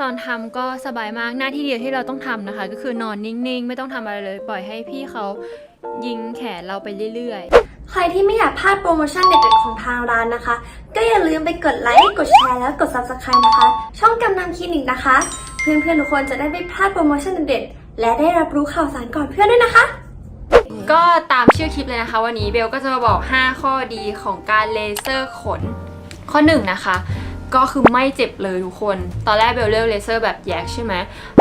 ตอนทำก็สบายมากหน้าที่เดียวที่เราต้องทำนะคะ ก็คือนอนนิ่งๆ ไม่ต้องทำอะไรเลย ปล่อยให้พี่เขายิงแขนเราไปเรื่อยๆ ใครที่ไม่อยากพลาดโปรโมชั่นเด็ดๆของทางร้านนะคะ ก็อย่าลืมไปกดไลค์กดแชร์แล้วกด Subscribe นะคะ ช่องกำนำคลินิกนะคะ เพื่อนๆทุกคนจะได้ไม่พลาดโปรโมชั่นเด็ดๆและได้รับรู้ข่าวสารก่อนเพื่อนด้วยนะคะก็ตามชื่อคลิปเลยนะคะ วันนี้เบลก็จะมาบอก 5 ข้อดีของการเลเซอร์ขน ข้อ 1 นะคะ ก็คือไม่เจ็บเลยทุกคน ตอนแรกเบลเลือกเลเซอร์แบบแยกใช่ไหม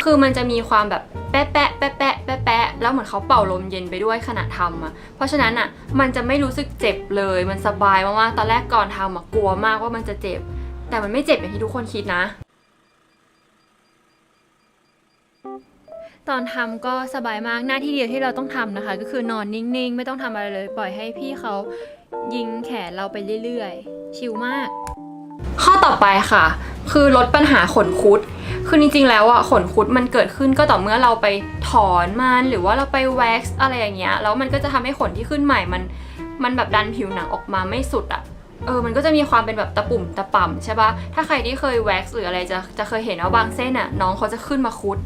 คือมันจะมีความแบบแปะแปะแปะแปะแปะแปะแล้วเหมือนเขาเป่าลมเย็นไปด้วยขณะทำอะ เพราะฉะนั้นอะ มันจะไม่รู้สึกเจ็บเลย มันสบายมากๆ ตอนแรกก่อนทำอะกลัวมากว่ามันจะเจ็บ แต่มันไม่เจ็บอย่างที่ทุกคนคิดนะตอนทำก็สบายมากหน้าที่เดียวที่เราต้องทำนะคะ ก็คือนอนนิ่งๆ ไม่ต้องทำอะไรเลย ปล่อยให้พี่เขายิงแขนเราไปเรื่อยๆ ชิลมาก ข้อต่อไปค่ะ คือลดปัญหาขนคุด คือจริงๆแล้วอะขนคุดมันเกิดขึ้นก็ต่อเมื่อเราไปถอนมันหรือว่าเราไปแว็กซ์อะไรอย่างเงี้ยแล้วมันก็จะทำให้ขนที่ขึ้นใหม่มัน มันแบบดันผิวหนังออกมาไม่สุดอะเออ มันก็จะมีความเป็นแบบตะปุ่มตะป่ำใช่ปะถ้าใครที่เคยแว็กซ์หรืออะไรจะจะเคยเห็นว่าบางเส้นอะน้องเขาจะขึ้นมาคุด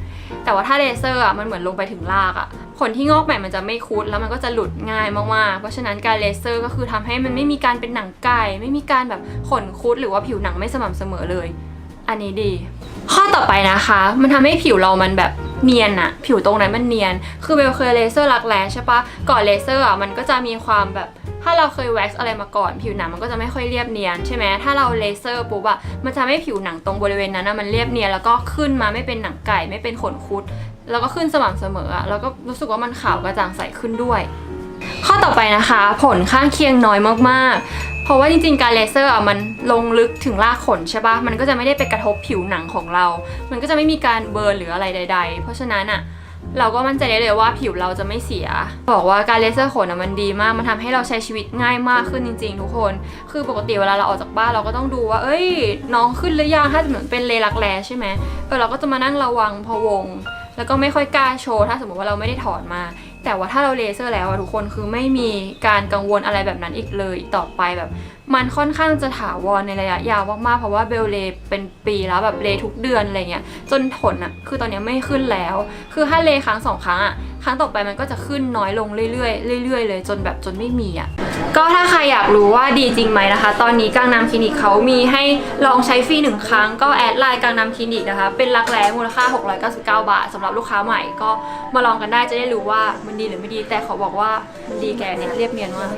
แต่ว่าถ้าเลเซอร์อะมันเหมือนลงไปถึงรากอะ ขนที่งอกใหม่มันจะไม่คุดแล้วมันก็จะหลุดง่ายมากๆ เพราะฉะนั้นการเลเซอร์ก็คือทำให้มันไม่มีการเป็นหนังไก่ ไม่มีการแบบขนคุดหรือว่าผิวหนังไม่สม่ำเสมอเลย อันนี้ดี ข้อต่อไปนะคะ มันทำให้ผิวเรามันแบบเนียนอะผิวตรงนั้นมันเนียน คือเบลเคยเลเซอร์รักแร้ใช่ปะก่อนเลเซอร์อะมันก็จะมีความแบบถ้าเราเคยแว็กซ์อะไรมาก่อน ผิวหนังมันก็จะไม่ค่อยเรียบเนียนใช่ไหมถ้าเราเลเซอร์ปุ๊บอะมันจะทำให้ผิวหนังตรงบริเวณนั้นอะมันเรียบเนียนแล้วก็ขึ้นมาไม่เป็นหนังไก่ไม่เป็นขนคุด แล้วก็ขึ้นสม่ำเสมออะแล้วก็รู้สึกว่ามันขาวกระจ่างใสขึ้นด้วย ข้อต่อไปนะคะ ผลข้างเคียงน้อยมากๆ เพราะว่าจริงๆ การเลเซอร์อะมันลงลึกถึงรากขนใช่ปะมันก็จะไม่ได้ไปกระทบผิวหนังของเรา มันก็จะไม่มีการเบิร์นหรืออะไรใด ๆ เพราะฉะนั้นอะเราก็มั่นใจได้เลยว่าผิวเราจะไม่เสีย บอกว่าการเลเซอร์ขนอะมันดีมาก มันทำให้เราใช้ชีวิตง่ายมากขึ้นจริง ๆ ทุกคน คือปกติเวลาเราออกจากบ้านเราก็ต้องดูว่า เอ้ย น้องขึ้นหรือยัง ถ้าเหมือนเป็นเลรักแร้ใช่ไหมเออเราก็จะมานั่งระวังพะวง แล้วก็ไม่ค่อยกล้าโชว์ถ้าสมมติว่าเราไม่ได้ถอนมา แต่ว่าถ้าเราเลเซอร์แล้วอะทุกคนคือไม่มีการกังวลอะไรแบบนั้นอีกเลยต่อไปแบบ มันค่อนข้างจะถาวรในระยะยาวมากๆเพราะว่าเบลเลเป็นปีแล้วแบบเลทุกเดือนอะไรเงี้ยจนผลอะคือตอนนี้ไม่ขึ้นแล้ว คือถ้าเลครั้งสองครั้งอะครั้งต่อไปมันก็จะขึ้นน้อยลงเรื่อยๆเรื่อยๆเลย จนแบบจนไม่มีอะก็ถ้าใครอยากรู้ว่าดีจริงไหมนะคะ ตอนนี้กังนำคลินิกเขามีให้ลองใช้ฟรีหนึ่งครั้งก็แอดไลน์กังนำคลินิกนะคะเป็นรักแร้มูลค่า 699 บาทสำหรับลูกค้าใหม่ก็มาลองกันได้จะได้รู้ว่ามันดีหรือไม่ดี แต่เขาบอกว่ามันดีแกเนี่ยเรียบเนียนมาก